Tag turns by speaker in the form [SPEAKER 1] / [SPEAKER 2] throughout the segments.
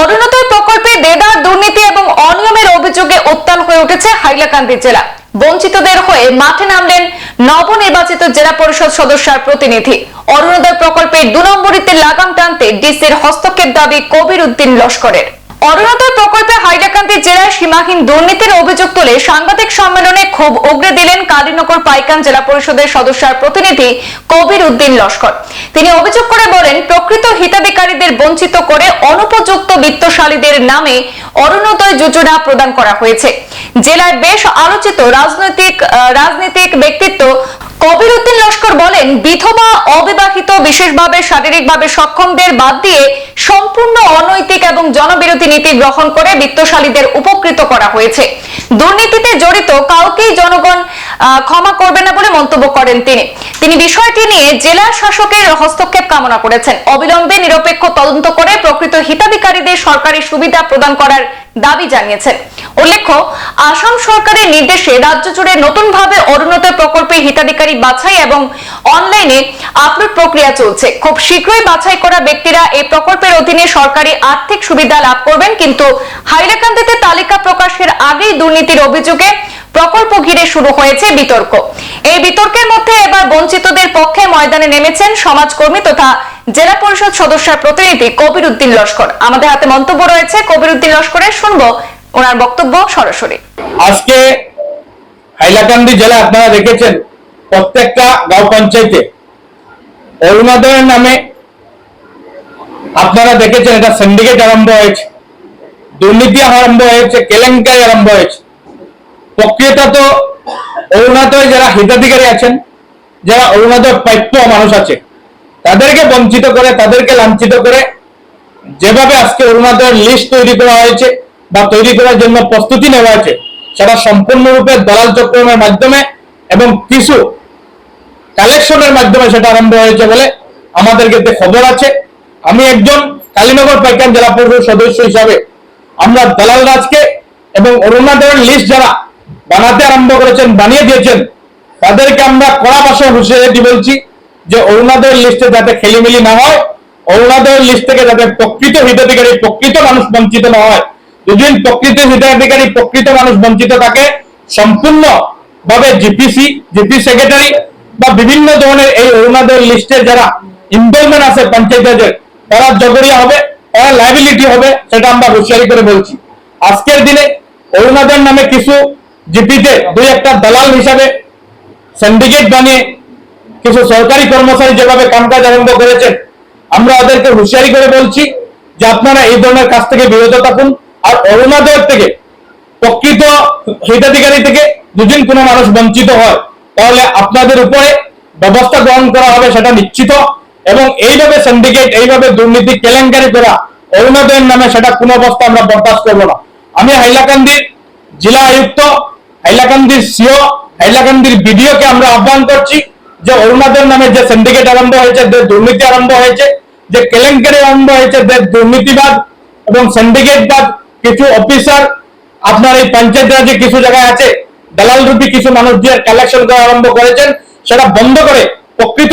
[SPEAKER 1] অরুণোদয় প্রকল্পে দেদার দুর্নীতি এবং অনিয়মের অভিযোগে উত্তাল হয়ে উঠেছে হাইলাকান্দি জেলা। বঞ্চিতদের হয়ে মাঠে নামলেন নবনির্বাচিত জেলা পরিষদ সদস্যার প্রতিনিধি। অরুণোদয় প্রকল্পে দু নম্বরীতে লাগাম টানতে ডিসির হস্তক্ষেপ দাবি কবির উদ্দিন লস্করের। অরুণোদয় প্রকল্পে হাইলাকান্দি জেলায় সীমাহীন দুর্নীতির অভিযোগ তুলে সাংবাদিক সম্মেলনে ক্ষোভ উগরে দিলেন কালীনগর পাইকান জেলা পরিষদের সদস্যের প্রতিনিধি কবির উদ্দিন লস্কর। তিনি অভিযোগ করে বলেন, প্রকৃত হিতাধিকারীদের বঞ্চিত করে অনুপযুক্ত বিত্তশালীদের নামে অরুণোদয় যোজনা প্রদান করা হয়েছে। জেলায় বেশ আলোচিত রাজনৈতিক রাজনৈতিক ব্যক্তিত্ব কবির উদ্দিন লস্কর বলেন, বিধবা অবিবাহিত বিশেষভাবে শারীরিকভাবে সক্ষমদের বাদ দিয়ে সম্পূর্ণ অনৈতিক এবং জনবিরোধী নীতি গ্রহণ করে বিত্তশালীদের উপকৃত করা হয়েছে। দুর্নীতিতে জড়িত কাউকেই জনগণ ক্ষমা করবে না বলে মন্তব্য করেন তিনি। তিনি বিষয়টি নিয়ে জেলা শাসকের হস্তক্ষেপ কামনা করেছেন। অবিলম্বে নিরপেক্ষ তদন্ত করে প্রকৃত হিতাধিকারীদের সরকারি সুবিধা প্রদান করার দাবি জানিয়েছেন। উল্লেখ্য, আসাম সরকারের নির্দেশে রাজ্য জুড়ে নতুনভাবে অরুণোদয় প্রকল্পের হিতাধিকারী বাছাই এবং অনলাইনে আপলোড প্রক্রিয়া চলছে। খুব শীঘ্রই বাছাই করা ব্যক্তিরা এই প্রকল্পের অধীনে সরকারি আর্থিক সুবিধা লাভ করবেন, কিন্তু হাইলাকান্দিতে তালিকা প্রকাশের আগেই দুর্নীতির অভিযোগে প্রকল্প ঘিরে শুরু হয়েছে বিতর্ক। এই বিতর্কের মধ্যে এবার বঞ্চিতদের পক্ষে ময়দানে নেমেছেন সমাজকর্মী তথা জেলা পরিষদ সদস্যের প্রতিনিধি কবির উদ্দিন লস্কর। আমাদের হাতে মন্তব্য রয়েছে কবির উদ্দিন লস্করের। শুনব ওনার বক্তব্য সরাসরি।
[SPEAKER 2] আজকে হাইলাকান্দি জেলা আপনারা দেখেছেন, প্রত্যেকটা গাঁও পঞ্চায়েতে অরুণোদয়ের নামে আপনারা দেখেছেন এটা সিন্ডিকেট আরম্ভ হয়েছে, দুর্নীতি আরম্ভ হয়েছে, কেলেঙ্কারি আরম্ভ হয়েছে। প্রকৃত তো অরুণোদয় যারা হিতাধিকারী আছেন, যারা অরুণোদয় প্রাপ্য মানুষ আছে, তাদেরকে বঞ্চিত করে, তাদেরকে লাঞ্ছিত করে যেভাবে আজকে অরুণাদয়ের লিস্ট তৈরি করা হয়েছে বা তৈরি করার জন্য প্রস্তুতি নেওয়া হয়েছে, সেটা সম্পূর্ণরূপে দলাল চক্রের মাধ্যমে এবং কিছু কালেকশনের মাধ্যমে সেটা আরম্ভ হয়েছে বলে আমাদের কাছে খবর আছে। আমি একজন কালীনগর পাইকান জেলা পরিষদ সদস্য হিসাবে আমরা দালাল রাজকে এবং অরুণাদয়ের লিস্ট যারা বানাতে আরম্ভ করেছেন, বানিয়ে দিয়েছেন, তাদেরকে আমরা কড়া ভাষায় হুঁশিয়ারি বলছি যে অরুণাদয়ের লিস্টে যাতে খেলিমেলি না হয় অরুণাদয়ের লিস্ট থেকে যাতে প্রকৃত হিতাধিকারী, প্রকৃত মানুষ বঞ্চিত না হয়। যদি প্রকৃত হিতাধিকারী, প্রকৃত মানুষ বঞ্চিত থাকে সম্পূর্ণ ভাবে জিপিসি, জিপি সেক্রেটারি বা বিভিন্ন ধরনের এই অরুণাদয়ের লিস্টের যারা ইনভলভমেন্ট আছে পঞ্চায়েতের, তারা জগরিয়া হবে, তারা লাইবিলিটি হবে, সেটা আমরা হুঁশিয়ারি করে বলছি। আজকের দিনে অরুণাদয়ের নামে কিছু জিপিতে দুই একটা দালাল হিসাবে সিন্ডিকেট বানিয়ে কিছু সরকারি কর্মচারী যেভাবে কামকাজ আরম্ভ করেছেন, আমরা ওদেরকে হুঁশিয়ারি করে বলছি যে আপনারা এই ধরনের কাজ থেকে বিরত থাকুন আর অরুণোদয়ের থেকে প্রকৃত হিতাধিকারী থেকে দুদিন কোনো মানুষ বঞ্চিত হয়। তাহলে আপনাদের উপরে ব্যবস্থা গ্রহণ করা হবে সেটা নিশ্চিত। এবং এইভাবে সিন্ডিকেট এইভাবে দুর্নীতি, কেলেঙ্কারি করা, অরুণোদয়ের নামে সেটা কোনো অবস্থা আমরা বরদাস্ত করব না। আমি হাইলাকান্দির জেলা আয়ুক্ত, হাইলাকান্দির সিও, হাইলাকান্দির বিডিওকে আমরা আহ্বান করছি যে অরুণাদয়ের নামে যে সিন্ডিকেট আরম্ভ হয়েছে, যে দুর্নীতি আরম্ভ হয়েছে, যে কেলেঙ্কারি আরম্ভ হয়েছে, যে দুর্নীতিবাদ এবং সিন্ডিকেটবাদ কিছু অফিসার আপনার এই পঞ্চায়েত রাজে কিছু জায়গায় আছে দালাল রূপী কিছু মানুষ দিয়ে কালেকশন করা আরম্ভ করেছেন, সেটা বন্ধ করে প্রকৃত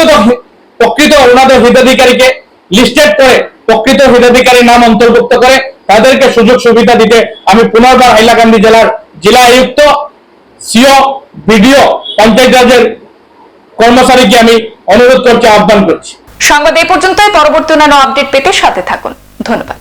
[SPEAKER 2] প্রকৃত অরুণাদয় হিতাধিকারীকে লিস্টেড করে প্রকৃত হিতাধিকারী নাম অন্তর্ভুক্ত করে তাদেরকে সুযোগ সুবিধা দিতে আমি পুনর্বার হাইলাকান্দি জেলার জেলা আয়ুক্ত, সিও, বিডিও, পঞ্চায়েত রাজের কর্মচারীকে আমি অনুরোধ করছি, আহ্বান করছি।
[SPEAKER 1] সংবাদ এই পর্যন্তই, পরবর্তী অন্যান্য আপডেট পেতে সাথে থাকুন। ধন্যবাদ।